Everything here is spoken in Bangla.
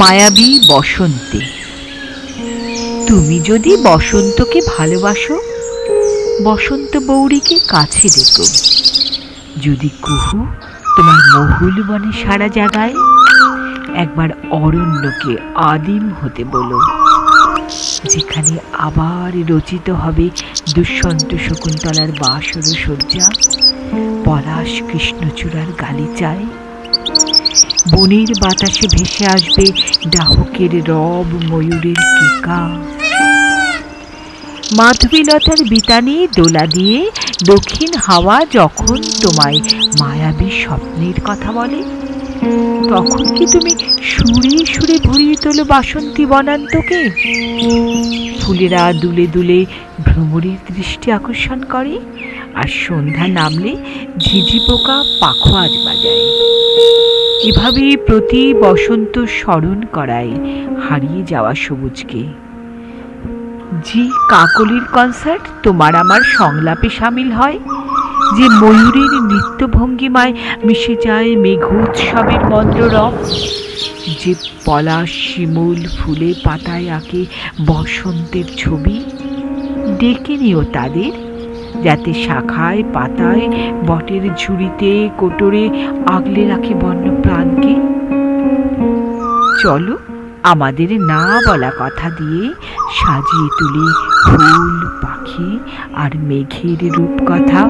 মায়াবী বসন্তে, তুমি যদি বসন্তকে ভালোবাসো, বসন্ত বৌরিকে কাছে ডেকো। যদি কুহু তোমার মহুল বনে সারা জাগায়, একবার অরণ্যকে আদিম হতে বলো। যেখানে আবার রচিত হবে দুষ্যন্ত শকুন্তলার বাসর সজ্জা পলাশ কৃষ্ণচূড়ার গালিচায়। বনের বাতাসে ভেসে আসবে ডাহকের রব ময়ূরের কেকা। মাধবীলতার বিতানে দোলা দিয়ে দক্ষিণ হাওয়া যখন তোমায় মায়াবী স্বপ্নের কথা বলে তখন কি তুমি সুরে সুরে ভরিয়ে তোলো বাসন্তী বনান্তকে? ফুলেরা দুলে দুলে ভ্রমরের দৃষ্টি আকর্ষণ করে, আর সন্ধ্যা নামলে ঝিঝি পোকা পাখোয়াজ বাজায়। এভাবে প্রতি বসন্ত স্মরণ করায় হারিয়ে যাওয়া সবুজকে। জি, কাকলির কনসার্ট তোমার আমার সংলাপে সামিল হয়। যে ময়ূরের নৃত্যভঙ্গিমায় মিশে যায় মেঘোৎসবের মন্দ্ররব যে পলাশ শিমুল ফুলে পাতায় আঁকে বসন্তের ছবি, ডেকে নিও তাদের, যাতে শাখায় পাতায় বটের ঝুড়িতে কোটরে আগলে রাখে বন্য প্রাণকে চলো আমাদের না বলা কথা দিয়ে সাজিয়ে তুলি ফুল, পাখি আর মেঘের রূপকথা।